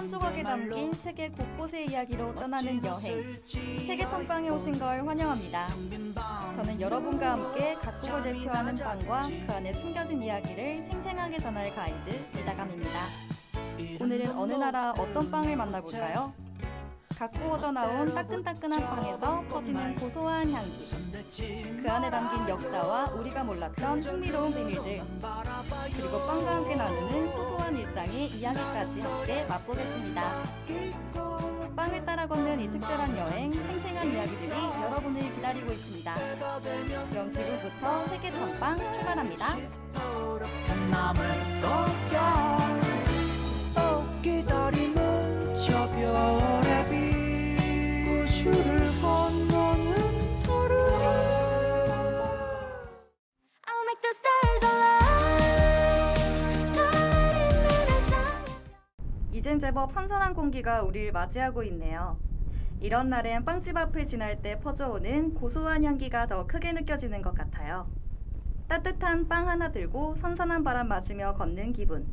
한 조각에 담긴 세계 곳곳의 이야기로 떠나는 여행. 세계 탐방에 오신 걸 환영합니다. 저는 여러분과 함께 각국을 대표하는 빵과 그 안에 숨겨진 이야기를 생생하게 전할 가이드 이다감입니다. 오늘은 어느 나라 어떤 빵을 만나볼까요? 각구어져 나온 따끈따끈한 빵에서 퍼지는 고소한 향기. 그 안에 담긴 역사와 우리가 몰랐던 흥미로운 비밀들. 그리고 빵과 함께 나누는 소소한 일상의 이야기까지 함께 맛보겠습니다. 빵을 따라 걷는 이 특별한 여행, 생생한 이야기들이 여러분을 기다리고 있습니다. 그럼 지금부터 세계 탐방 출발합니다. 남을 거야 또 기다림 이젠 제법 선선한 공기가 우리를 맞이하고 있네요. 이런 날엔 빵집 앞을 지날 때 퍼져오는 고소한 향기가 더 크게 느껴지는 것 같아요. 따뜻한 빵 하나 들고 선선한 바람 맞으며 걷는 기분.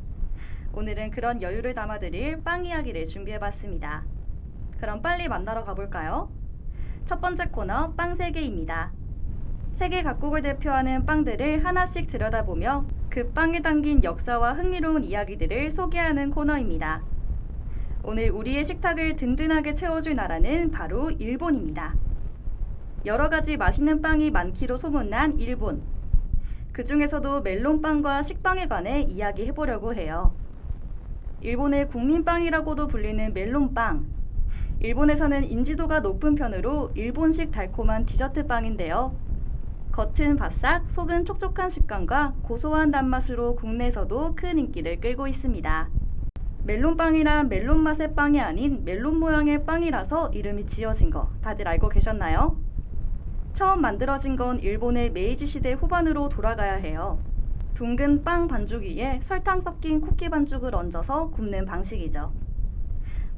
오늘은 그런 여유를 담아드릴 빵 이야기를 준비해봤습니다. 그럼 빨리 만나러 가볼까요? 첫 번째 코너 빵 세계입니다. 세계 각국을 대표하는 빵들을 하나씩 들여다보며 그 빵에 담긴 역사와 흥미로운 이야기들을 소개하는 코너입니다. 오늘 우리의 식탁을 든든하게 채워줄 나라는 바로 일본입니다. 여러 가지 맛있는 빵이 많기로 소문난 일본. 그 중에서도 멜론빵과 식빵에 관해 이야기해 보려고 해요. 일본의 국민빵이라고도 불리는 멜론빵. 일본에서는 인지도가 높은 편으로 일본식 달콤한 디저트 빵인데요. 겉은 바싹, 속은 촉촉한 식감과 고소한 단맛으로 국내에서도 큰 인기를 끌고 있습니다. 멜론빵이란 멜론 맛의 빵이 아닌 멜론 모양의 빵이라서 이름이 지어진 거 다들 알고 계셨나요? 처음 만들어진 건 일본의 메이지 시대 후반으로 돌아가야 해요. 둥근 빵 반죽 위에 설탕 섞인 쿠키 반죽을 얹어서 굽는 방식이죠.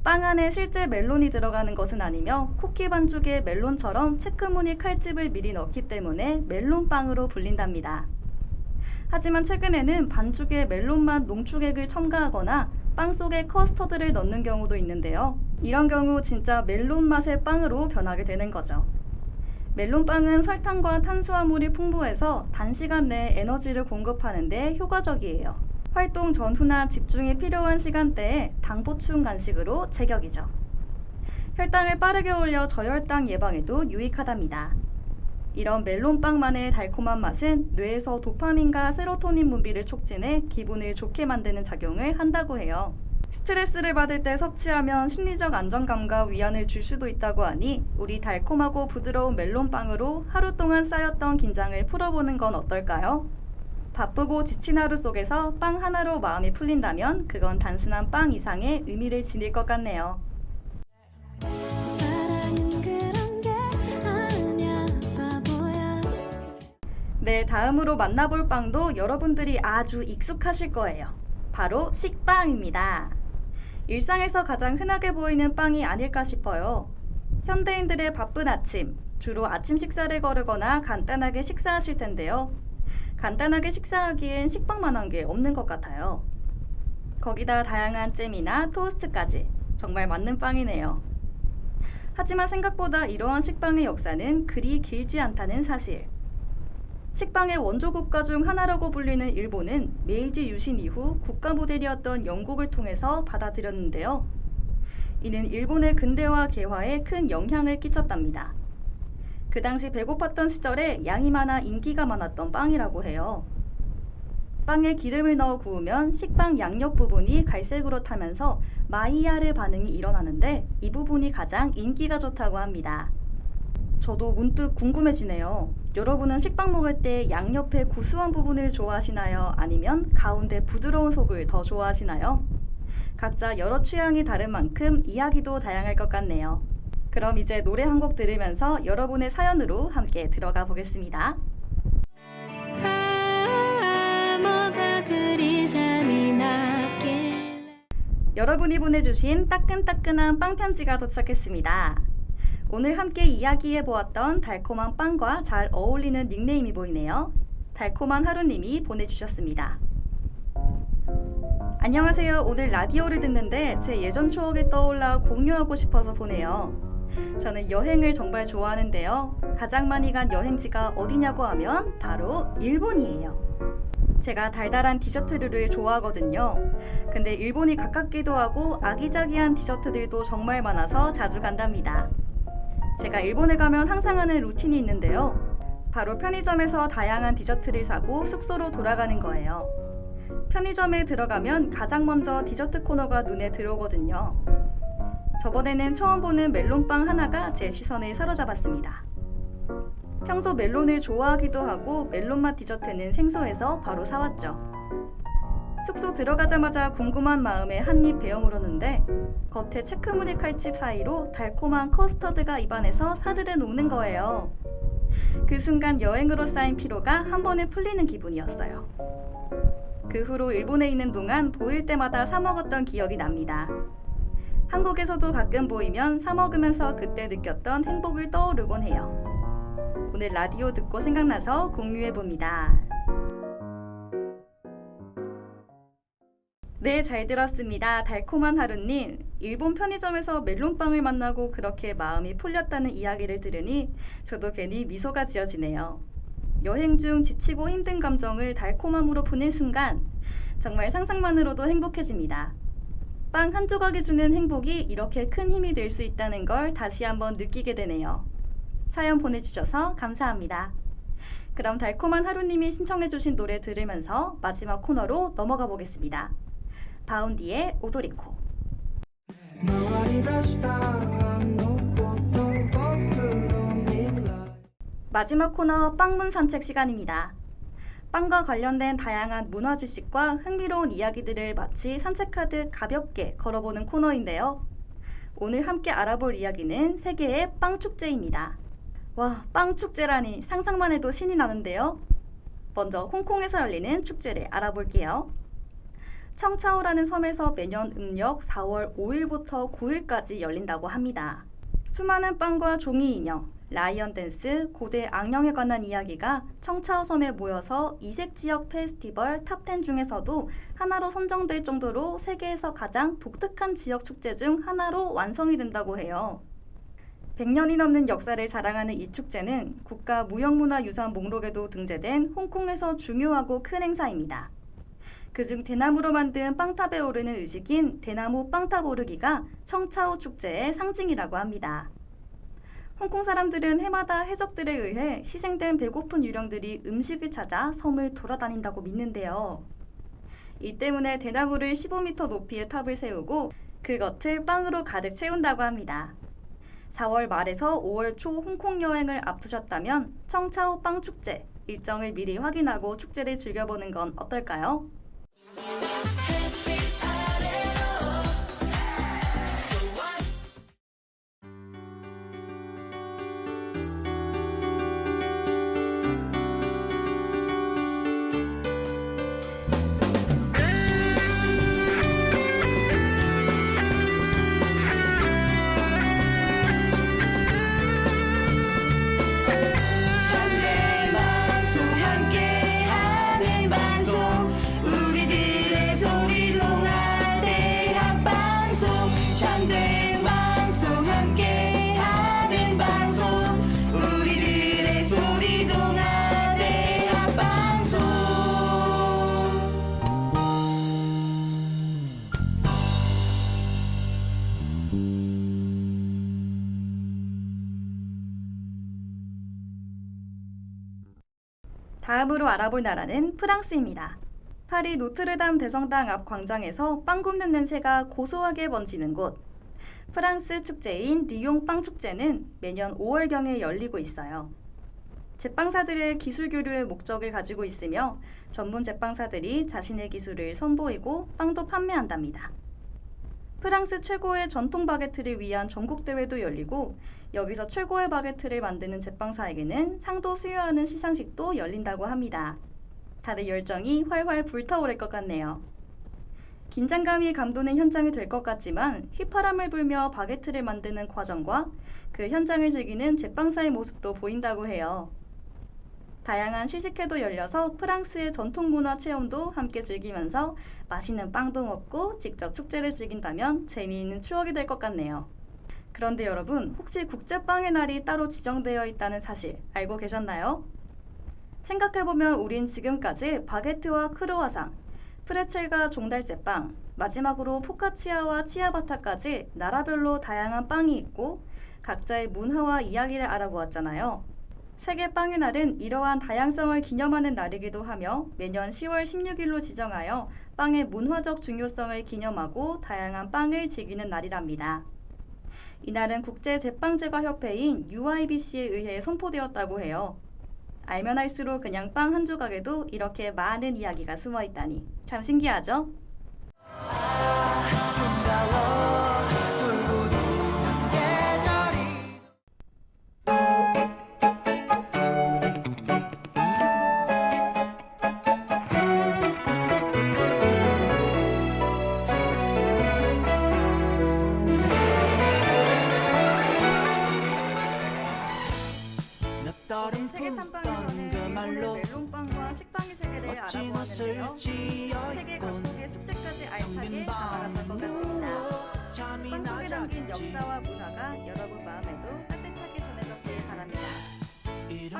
빵 안에 실제 멜론이 들어가는 것은 아니며 쿠키 반죽에 멜론처럼 체크무늬 칼집을 미리 넣기 때문에 멜론빵으로 불린답니다. 하지만 최근에는 반죽에 멜론맛 농축액을 첨가하거나 빵 속에 커스터드를 넣는 경우도 있는데요. 이런 경우 진짜 멜론 맛의 빵으로 변하게 되는 거죠. 멜론빵은 설탕과 탄수화물이 풍부해서 단시간 내에 에너지를 공급하는데 효과적이에요. 활동 전후나 집중이 필요한 시간대에 당 보충 간식으로 제격이죠. 혈당을 빠르게 올려 저혈당 예방에도 유익하답니다. 이런 멜론빵만의 달콤한 맛은 뇌에서 도파민과 세로토닌 분비를 촉진해 기분을 좋게 만드는 작용을 한다고 해요. 스트레스를 받을 때 섭취하면 심리적 안정감과 위안을 줄 수도 있다고 하니 우리 달콤하고 부드러운 멜론빵으로 하루 동안 쌓였던 긴장을 풀어보는 건 어떨까요? 바쁘고 지친 하루 속에서 빵 하나로 마음이 풀린다면 그건 단순한 빵 이상의 의미를 지닐 것 같네요. 네, 다음으로 만나볼 빵도 여러분들이 아주 익숙하실 거예요. 바로 식빵입니다. 일상에서 가장 흔하게 보이는 빵이 아닐까 싶어요. 현대인들의 바쁜 아침, 주로 아침 식사를 거르거나 간단하게 식사하실 텐데요. 간단하게 식사하기엔 식빵만한 게 없는 것 같아요. 거기다 다양한 잼이나 토스트까지 정말 맞는 빵이네요. 하지만 생각보다 이러한 식빵의 역사는 그리 길지 않다는 사실. 식빵의 원조 국가 중 하나라고 불리는 일본은 메이지 유신 이후 국가 모델이었던 영국을 통해서 받아들였는데요. 이는 일본의 근대화 개화에 큰 영향을 끼쳤답니다. 그 당시 배고팠던 시절에 양이 많아 인기가 많았던 빵이라고 해요. 빵에 기름을 넣어 구우면 식빵 양옆 부분이 갈색으로 타면서 마이야르 반응이 일어나는데 이 부분이 가장 인기가 좋다고 합니다. 저도 문득 궁금해지네요. 여러분은 식빵 먹을 때 양옆의 구수한 부분을 좋아하시나요? 아니면 가운데 부드러운 속을 더 좋아하시나요? 각자 여러 취향이 다른 만큼 이야기도 다양할 것 같네요. 그럼 이제 노래 한 곡 들으면서 여러분의 사연으로 함께 들어가 보겠습니다. 여러분이 보내주신 따끈따끈한 빵 편지가 도착했습니다. 오늘 함께 이야기해 보았던 달콤한 빵과 잘 어울리는 닉네임이 보이네요. 달콤한 하루님이 보내주셨습니다. 안녕하세요. 오늘 라디오를 듣는데 제 예전 추억이 떠올라 공유하고 싶어서 보내요. 저는 여행을 정말 좋아하는데요. 가장 많이 간 여행지가 어디냐고 하면 바로 일본이에요. 제가 달달한 디저트류를 좋아하거든요. 근데 일본이 가깝기도 하고 아기자기한 디저트들도 정말 많아서 자주 간답니다. 제가 일본에 가면 항상 하는 루틴이 있는데요. 바로 편의점에서 다양한 디저트를 사고 숙소로 돌아가는 거예요. 편의점에 들어가면 가장 먼저 디저트 코너가 눈에 들어오거든요. 저번에는 처음 보는 멜론빵 하나가 제 시선을 사로잡았습니다. 평소 멜론을 좋아하기도 하고 멜론맛 디저트는 생소해서 바로 사왔죠. 숙소 들어가자마자 궁금한 마음에 한입 베어 물었는데 겉에 체크무늬 칼집 사이로 달콤한 커스터드가 입안에서 사르르 녹는 거예요. 그 순간 여행으로 쌓인 피로가 한 번에 풀리는 기분이었어요. 그 후로 일본에 있는 동안 보일 때마다 사 먹었던 기억이 납니다. 한국에서도 가끔 보이면 사 먹으면서 그때 느꼈던 행복을 떠오르곤 해요. 오늘 라디오 듣고 생각나서 공유해 봅니다. 네, 잘 들었습니다. 달콤한 하루님. 일본 편의점에서 멜론빵을 만나고 그렇게 마음이 풀렸다는 이야기를 들으니 저도 괜히 미소가 지어지네요. 여행 중 지치고 힘든 감정을 달콤함으로 푸는 순간 정말 상상만으로도 행복해집니다. 빵 한 조각이 주는 행복이 이렇게 큰 힘이 될 수 있다는 걸 다시 한번 느끼게 되네요. 사연 보내주셔서 감사합니다. 그럼 달콤한 하루님이 신청해주신 노래 들으면서 마지막 코너로 넘어가 보겠습니다. 바운디의 오도리코 마지막 코너 빵문 산책 시간입니다. 빵과 관련된 다양한 문화 지식과 흥미로운 이야기들을 마치 산책하듯 가볍게 걸어보는 코너인데요. 오늘 함께 알아볼 이야기는 세계의 빵 축제입니다. 와, 빵 축제라니 상상만 해도 신이 나는데요. 먼저 홍콩에서 열리는 축제를 알아볼게요. 청차오라는 섬에서 매년 음력 4월 5일부터 9일까지 열린다고 합니다. 수많은 빵과 종이 인형, 라이언 댄스, 고대 악령에 관한 이야기가 청차오 섬에 모여서 이색 지역 페스티벌 탑10 중에서도 하나로 선정될 정도로 세계에서 가장 독특한 지역 축제 중 하나로 완성이 된다고 해요. 100년이 넘는 역사를 자랑하는 이 축제는 국가 무형문화유산 목록에도 등재된 홍콩에서 중요하고 큰 행사입니다. 그중 대나무로 만든 빵탑에 오르는 의식인 대나무 빵탑 오르기가 청차오 축제의 상징이라고 합니다. 홍콩 사람들은 해마다 해적들에 의해 희생된 배고픈 유령들이 음식을 찾아 섬을 돌아다닌다고 믿는데요. 이 때문에 대나무를 15m 높이의 탑을 세우고 그 겉을 빵으로 가득 채운다고 합니다. 4월 말에서 5월 초 홍콩 여행을 앞두셨다면 청차오 빵 축제 일정을 미리 확인하고 축제를 즐겨보는 건 어떨까요? 참 다음으로 알아볼 나라는 프랑스입니다. 파리 노트르담 대성당 앞 광장에서 빵 굽는 냄새가 고소하게 번지는 곳. 프랑스 축제인 리옹 빵 축제는 매년 5월경에 열리고 있어요. 제빵사들의 기술 교류의 목적을 가지고 있으며 전문 제빵사들이 자신의 기술을 선보이고 빵도 판매한답니다. 프랑스 최고의 전통 바게트를 위한 전국 대회도 열리고 여기서 최고의 바게트를 만드는 제빵사에게는 상도 수여하는 시상식도 열린다고 합니다. 다들 열정이 활활 불타오를 것 같네요. 긴장감이 감도는 현장이 될 것 같지만 휘파람을 불며 바게트를 만드는 과정과 그 현장을 즐기는 제빵사의 모습도 보인다고 해요. 다양한 시식회도 열려서 프랑스의 전통 문화 체험도 함께 즐기면서 맛있는 빵도 먹고 직접 축제를 즐긴다면 재미있는 추억이 될 것 같네요. 그런데 여러분, 혹시 국제빵의 날이 따로 지정되어 있다는 사실 알고 계셨나요? 생각해보면 우린 지금까지 바게트와 크로와상, 프레첼과 종달새빵, 마지막으로 포카치아와 치아바타까지 나라별로 다양한 빵이 있고 각자의 문화와 이야기를 알아보았잖아요. 세계 빵의 날은 이러한 다양성을 기념하는 날이기도 하며 매년 10월 16일로 지정하여 빵의 문화적 중요성을 기념하고 다양한 빵을 즐기는 날이랍니다. 이날은 국제 제빵 제과 협회인 UIBC에 의해 선포되었다고 해요. 알면 알수록 그냥 빵 한 조각에도 이렇게 많은 이야기가 숨어 있다니 참 신기하죠?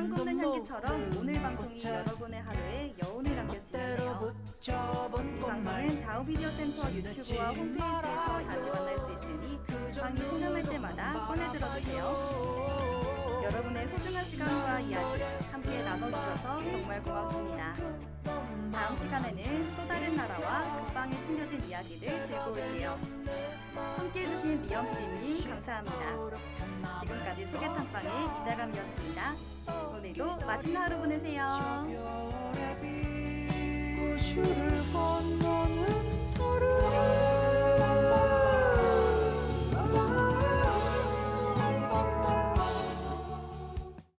빵 굽는 향기처럼 오늘 방송이 여러분의 하루에 여운을 남겼으면요. 이 방송은 다우 비디오 센터 유튜브와 홈페이지에서 다시 만날 수 있으니 빵이 생각날 때마다 꺼내 들어주세요. 여러분의 소중한 시간과 이야기 함께 나눠주셔서 정말 고맙습니다. 다음 시간에는 또 다른 나라와 극방에 숨겨진 이야기를 들고 올게요. 함께 해주신 리언 PD님 감사합니다. 지금까지 세계탐방의 기다감이었습니다. 오늘도 맛있는 하루 보내세요.